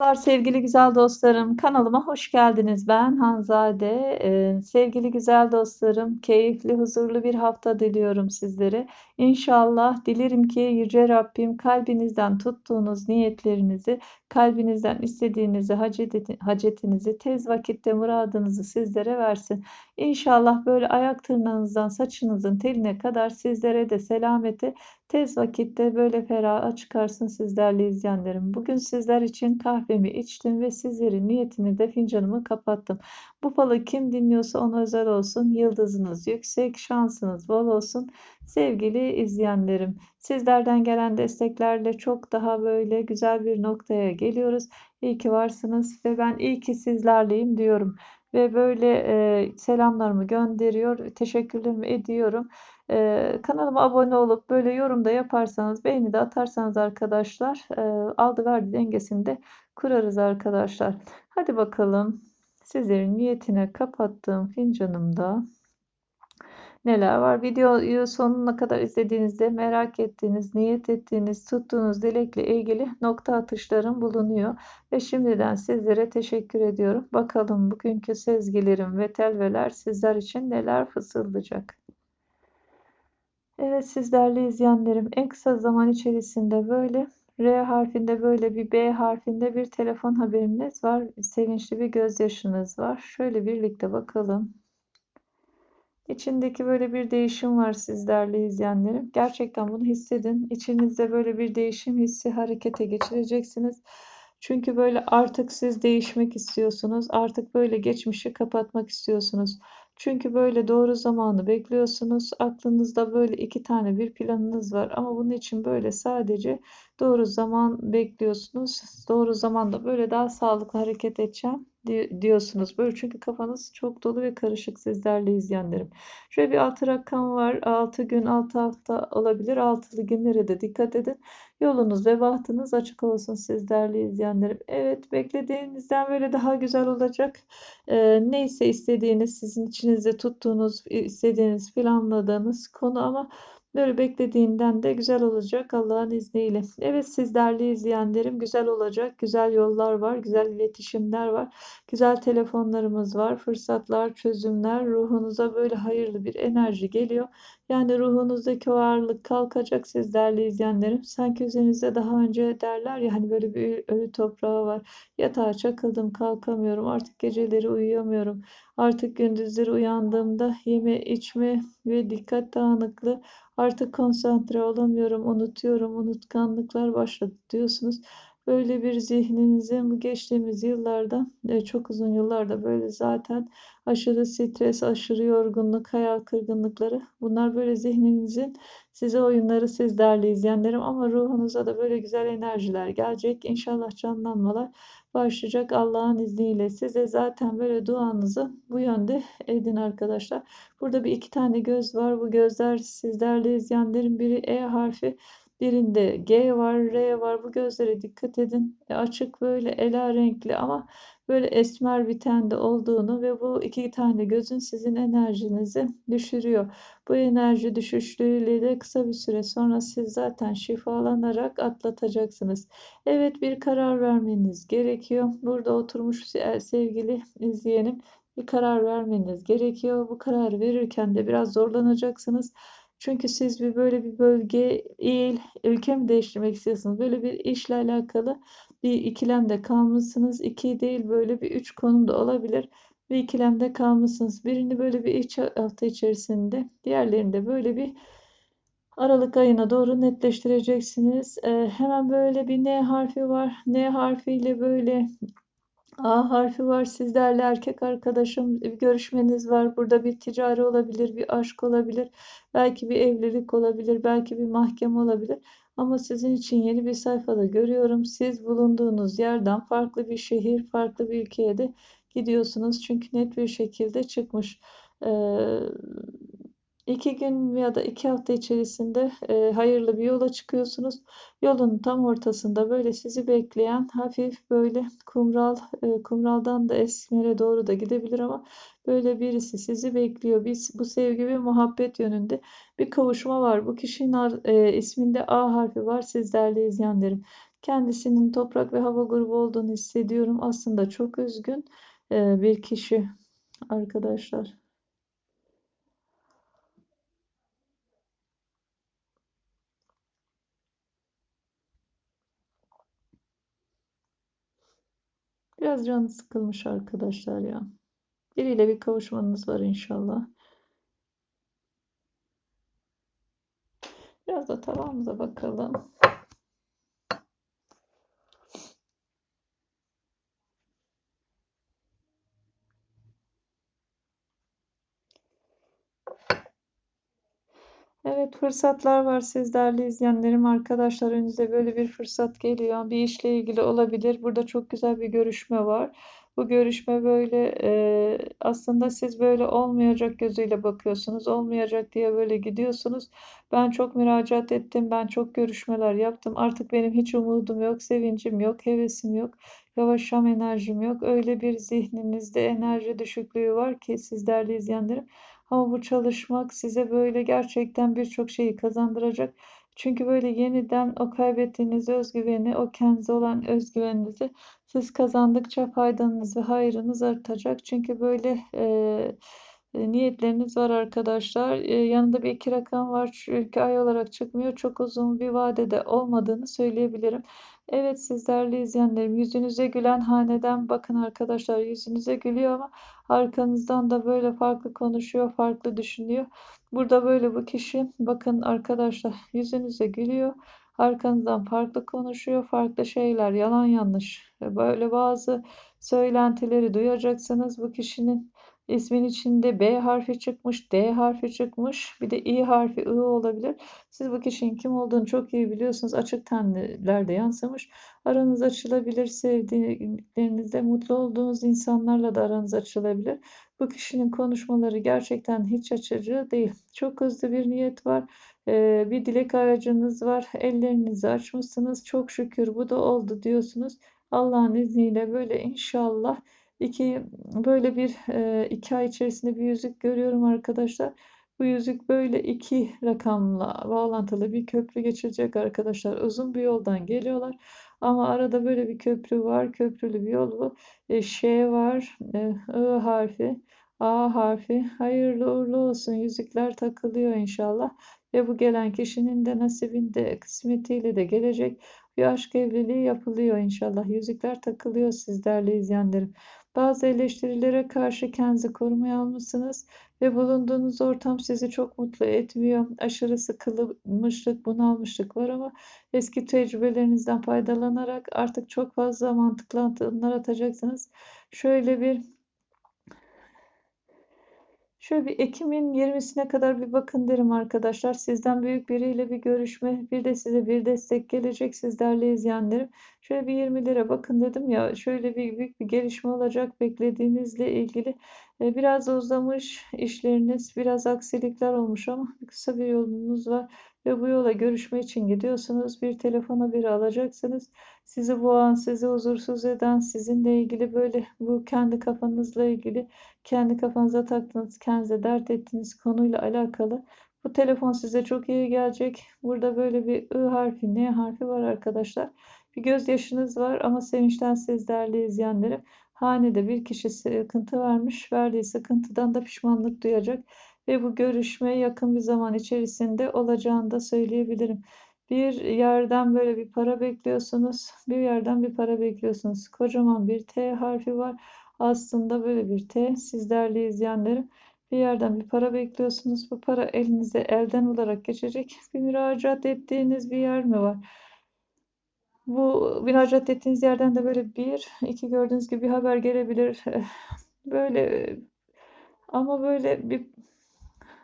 Merhabalar sevgili güzel dostlarım. Kanalıma hoş geldiniz. Ben Hanzade. Ee, sevgili güzel dostlarım, keyifli, huzurlu bir hafta diliyorum sizlere. İnşallah dilerim ki Yüce Rabbim kalbinizden tuttuğunuz niyetlerinizi, kalbinizden istediğinizi, hacetinizi, tez vakitte muradınızı sizlere versin. İnşallah böyle ayak tırnağınızdan saçınızın teline kadar sizlere de selameti tez vakitte böyle ferah çıkarsın sizlerle izleyenlerim. Bugün sizler için kahvemi içtim ve sizlerin niyetini de fincanımı kapattım. Bu falı kim dinliyorsa ona özel olsun. Yıldızınız yüksek, şansınız bol olsun. Sevgili izleyenlerim, sizlerden gelen desteklerle çok daha böyle güzel bir noktaya geliyoruz. İyi ki varsınız ve ben iyi ki sizlerleyim diyorum. Ve böyle e, selamlarımı gönderiyor, teşekkürlerimi ediyorum. E, kanalıma abone olup böyle yorum da yaparsanız, beğeni de atarsanız arkadaşlar e, aldı verdi dengesini de kurarız arkadaşlar. Hadi bakalım sizlerin niyetine kapattığım fincanımda neler var? Videoyu sonuna kadar izlediğinizde merak ettiğiniz, niyet ettiğiniz, tuttuğunuz dilekle ilgili nokta atışlarım bulunuyor. Ve şimdiden sizlere teşekkür ediyorum. Bakalım bugünkü sezgilerim ve telveler sizler için neler fısıldayacak. Evet sizlerle izleyenlerim en kısa zaman içerisinde böyle R harfinde böyle bir B harfinde bir telefon haberiniz var. Sevinçli bir gözyaşınız var. Şöyle birlikte bakalım. İçindeki böyle bir değişim var sizlerle izleyenlerim. Gerçekten bunu hissedin. İçinizde böyle bir değişim hissi harekete geçireceksiniz. Çünkü böyle artık siz değişmek istiyorsunuz. Artık böyle geçmişi kapatmak istiyorsunuz. Çünkü böyle doğru zamanı bekliyorsunuz. Aklınızda böyle iki tane bir planınız var. Ama bunun için böyle sadece doğru zaman bekliyorsunuz. Doğru zamanda böyle daha sağlıklı hareket edeceğim diyorsunuz. Böyle çünkü kafanız çok dolu ve karışık sizlerle izleyenlerim. Şöyle bir altı rakam var. 6 gün 6 hafta olabilir. Altılı günlere de dikkat edin. Yolunuz ve bahtınız açık olsun sizlerle izleyenlerim. Evet beklediğinizden böyle daha güzel olacak. Ee, neyse istediğiniz sizin içinizde tuttuğunuz istediğiniz planladığınız konu ama Böyle beklediğinden de güzel olacak Allah'ın izniyle. Evet sizlerle izleyenlerim güzel olacak. Güzel yollar var, güzel iletişimler var. Güzel telefonlarımız var, fırsatlar, çözümler. Ruhunuza böyle hayırlı bir enerji geliyor. Yani ruhunuzdaki o ağırlık kalkacak sizlerle izleyenlerim. Sanki üzerinizde daha önce derler ya hani böyle bir ölü toprağı var. Yatağa çakıldım kalkamıyorum. Artık geceleri uyuyamıyorum. Artık gündüzleri uyandığımda yeme içme ve dikkat dağınıklığı artık konsantre olamıyorum. Unutuyorum. Unutkanlıklar başladı diyorsunuz. Böyle bir zihninizin bu geçtiğimiz yıllarda e, çok uzun yıllarda böyle zaten aşırı stres, aşırı yorgunluk, hayal kırgınlıkları bunlar böyle zihninizin size oyunları sizlerle izleyenlerim ama ruhunuza da böyle güzel enerjiler gelecek. İnşallah canlanmalar başlayacak Allah'ın izniyle. Size zaten böyle duanızı bu yönde edin arkadaşlar. Burada bir iki tane göz var. Bu gözler sizlerle izleyenlerin biri E harfi Birinde G var, R var. Bu gözlere dikkat edin. E, açık böyle ela renkli ama böyle esmer bir tende olduğunu ve bu iki tane gözün sizin enerjinizi düşürüyor. Bu enerji düşüşlüğüyle de kısa bir süre sonra siz zaten şifalanarak atlatacaksınız. Evet bir karar vermeniz gerekiyor. Burada oturmuş sevgili izleyenim bir karar vermeniz gerekiyor. Bu kararı verirken de biraz zorlanacaksınız. Çünkü siz bir böyle bir bölge, il, ülke mi değiştirmek istiyorsunuz? Böyle bir işle alakalı bir ikilemde kalmışsınız. İki değil böyle bir üç konumda olabilir. Bir ikilemde kalmışsınız. Birini böyle bir üç hafta içerisinde, diğerlerinde böyle bir Aralık ayına doğru netleştireceksiniz. Ee, hemen böyle bir N harfi var. N harfiyle böyle A harfi var sizlerle erkek arkadaşım bir görüşmeniz var. Burada bir ticari olabilir, bir aşk olabilir, belki bir evlilik olabilir, belki bir mahkeme olabilir. Ama sizin için yeni bir sayfada görüyorum. Siz bulunduğunuz yerden farklı bir şehir, farklı bir ülkeye de gidiyorsunuz. Çünkü net bir şekilde çıkmış. Ee, iki gün ya da iki hafta içerisinde e, hayırlı bir yola çıkıyorsunuz. Yolun tam ortasında böyle sizi bekleyen hafif böyle kumral, e, kumraldan da esmere doğru da gidebilir ama böyle birisi sizi bekliyor. Biz bu sevgi ve muhabbet yönünde bir kavuşma var. Bu kişinin e, isminde A harfi var sizlerle izleyenlerim. Kendisinin toprak ve hava grubu olduğunu hissediyorum. Aslında çok üzgün e, bir kişi arkadaşlar. Biraz canı sıkılmış arkadaşlar ya. Biriyle bir kavuşmanız var inşallah. Biraz da tavamıza bakalım. Evet fırsatlar var siz değerli izleyenlerim. Arkadaşlar önünüze böyle bir fırsat geliyor. Bir işle ilgili olabilir. Burada çok güzel bir görüşme var. Bu görüşme böyle e, aslında siz böyle olmayacak gözüyle bakıyorsunuz olmayacak diye böyle gidiyorsunuz. Ben çok müracaat ettim ben çok görüşmeler yaptım. Artık benim hiç umudum yok sevincim yok hevesim yok yavaşlam enerjim yok. Öyle bir zihninizde enerji düşüklüğü var ki siz değerli izleyenlerim ama bu çalışmak size böyle gerçekten birçok şeyi kazandıracak. Çünkü böyle yeniden o kaybettiğiniz özgüveni, o kendinize olan özgüveninizi siz kazandıkça faydanız ve hayrınız artacak. Çünkü böyle e, niyetleriniz var arkadaşlar. E, yanında bir iki rakam var çünkü ay olarak çıkmıyor. Çok uzun bir vadede olmadığını söyleyebilirim. Evet siz değerli izleyenlerim yüzünüze gülen haneden bakın arkadaşlar yüzünüze gülüyor ama arkanızdan da böyle farklı konuşuyor, farklı düşünüyor. Burada böyle bu kişi bakın arkadaşlar yüzünüze gülüyor. Arkanızdan farklı konuşuyor, farklı şeyler, yalan yanlış. Böyle bazı söylentileri duyacaksınız bu kişinin. İsmin içinde B harfi çıkmış, D harfi çıkmış, bir de İ harfi I olabilir. Siz bu kişinin kim olduğunu çok iyi biliyorsunuz. Açık tenlilerde yansımış. Aranız açılabilir, sevdiklerinizle, mutlu olduğunuz insanlarla da aranız açılabilir. Bu kişinin konuşmaları gerçekten hiç açıcı değil. Çok hızlı bir niyet var. Ee, bir dilek aracınız var. Ellerinizi açmışsınız. Çok şükür bu da oldu diyorsunuz. Allah'ın izniyle böyle inşallah iki böyle bir e, iki ay içerisinde bir yüzük görüyorum arkadaşlar. Bu yüzük böyle iki rakamla bağlantılı bir köprü geçirecek arkadaşlar. Uzun bir yoldan geliyorlar. Ama arada böyle bir köprü var. Köprülü bir yol bu. E, Ş var. E, I harfi. A harfi. Hayırlı uğurlu olsun. Yüzükler takılıyor inşallah. Ve bu gelen kişinin de nasibinde, kısmetiyle de gelecek bir aşk evliliği yapılıyor inşallah. Yüzükler takılıyor sizlerle izleyenlerim. Bazı eleştirilere karşı kendinizi korumaya almışsınız ve bulunduğunuz ortam sizi çok mutlu etmiyor. Aşırı sıkılmışlık, bunalmışlık var ama eski tecrübelerinizden faydalanarak artık çok fazla mantıklı adımlar atacaksınız. Şöyle bir Şöyle bir Ekim'in 20'sine kadar bir bakın derim arkadaşlar. Sizden büyük biriyle bir görüşme, bir de size bir destek gelecek sizlerle izleyenlerim. Şöyle bir 20'lere bakın dedim ya. Şöyle bir büyük bir gelişme olacak beklediğinizle ilgili. E, biraz uzamış işleriniz, biraz aksilikler olmuş ama kısa bir yolunuz var ve bu yola görüşme için gidiyorsunuz. Bir telefona biri alacaksınız. Sizi boğan, sizi huzursuz eden, sizinle ilgili böyle bu kendi kafanızla ilgili, kendi kafanıza taktığınız, kendinize dert ettiğiniz konuyla alakalı. Bu telefon size çok iyi gelecek. Burada böyle bir I harfi, N harfi var arkadaşlar. Bir gözyaşınız var ama sevinçten siz değerli izleyenlerim. Hanede bir kişi sıkıntı vermiş. Verdiği sıkıntıdan da pişmanlık duyacak ve bu görüşme yakın bir zaman içerisinde olacağını da söyleyebilirim. Bir yerden böyle bir para bekliyorsunuz. Bir yerden bir para bekliyorsunuz. Kocaman bir T harfi var. Aslında böyle bir T. Siz değerli izleyenlerim bir yerden bir para bekliyorsunuz. Bu para elinize elden olarak geçecek. Bir müracaat ettiğiniz bir yer mi var? Bu müracaat ettiğiniz yerden de böyle bir, iki gördüğünüz gibi bir haber gelebilir. Böyle ama böyle bir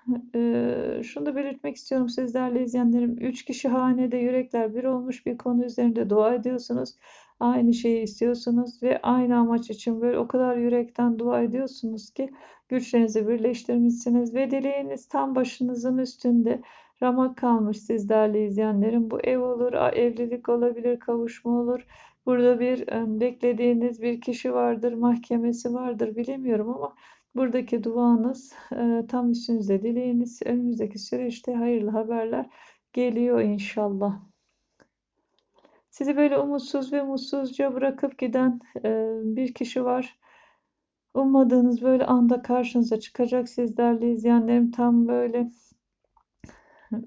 şunu da belirtmek istiyorum sizlerle izleyenlerim. Üç kişi hanede yürekler bir olmuş bir konu üzerinde dua ediyorsunuz. Aynı şeyi istiyorsunuz ve aynı amaç için böyle o kadar yürekten dua ediyorsunuz ki güçlerinizi birleştirmişsiniz ve dileğiniz tam başınızın üstünde ramak kalmış sizlerle izleyenlerim. Bu ev olur, evlilik olabilir, kavuşma olur. Burada bir beklediğiniz bir kişi vardır, mahkemesi vardır bilemiyorum ama Buradaki duanız e, tam üstünüzde dileğiniz önümüzdeki süreçte hayırlı haberler geliyor inşallah. Sizi böyle umutsuz ve mutsuzca bırakıp giden e, bir kişi var. Ummadığınız böyle anda karşınıza çıkacak siz değerli izleyenlerim tam böyle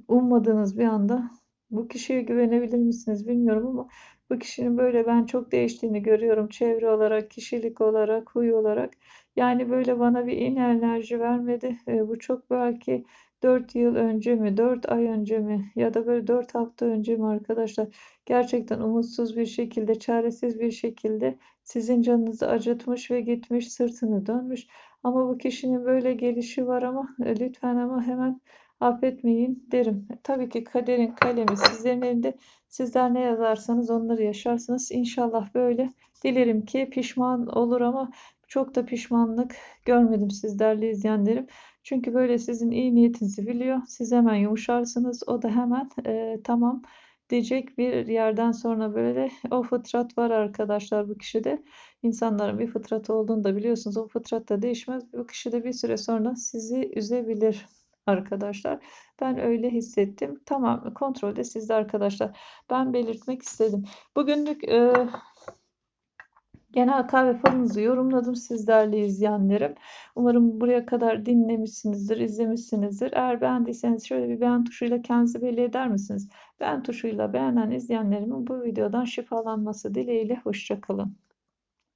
ummadığınız bir anda bu kişiye güvenebilir misiniz bilmiyorum ama bu kişinin böyle ben çok değiştiğini görüyorum çevre olarak, kişilik olarak, huy olarak. Yani böyle bana bir in enerji vermedi. E, bu çok belki 4 yıl önce mi, 4 ay önce mi ya da böyle 4 hafta önce mi arkadaşlar? Gerçekten umutsuz bir şekilde, çaresiz bir şekilde sizin canınızı acıtmış ve gitmiş, sırtını dönmüş. Ama bu kişinin böyle gelişi var ama e, lütfen ama hemen affetmeyin derim. Tabii ki kaderin kalemi sizlerin elinde. Sizler ne yazarsanız onları yaşarsınız. İnşallah böyle. Dilerim ki pişman olur ama çok da pişmanlık görmedim siz değerli izleyenlerim. Çünkü böyle sizin iyi niyetinizi biliyor. Siz hemen yumuşarsınız. O da hemen e, tamam diyecek bir yerden sonra böyle o fıtrat var arkadaşlar bu kişide. İnsanların bir fıtratı olduğunu da biliyorsunuz. O fıtrat da değişmez. Bu kişi de bir süre sonra sizi üzebilir arkadaşlar. Ben öyle hissettim. Tamam kontrolde sizde arkadaşlar. Ben belirtmek istedim. Bugünlük e, genel kahve falınızı yorumladım siz değerli izleyenlerim. Umarım buraya kadar dinlemişsinizdir, izlemişsinizdir. Eğer beğendiyseniz şöyle bir beğen tuşuyla kendinizi belli eder misiniz? Beğen tuşuyla beğenen izleyenlerimin bu videodan şifalanması dileğiyle hoşçakalın.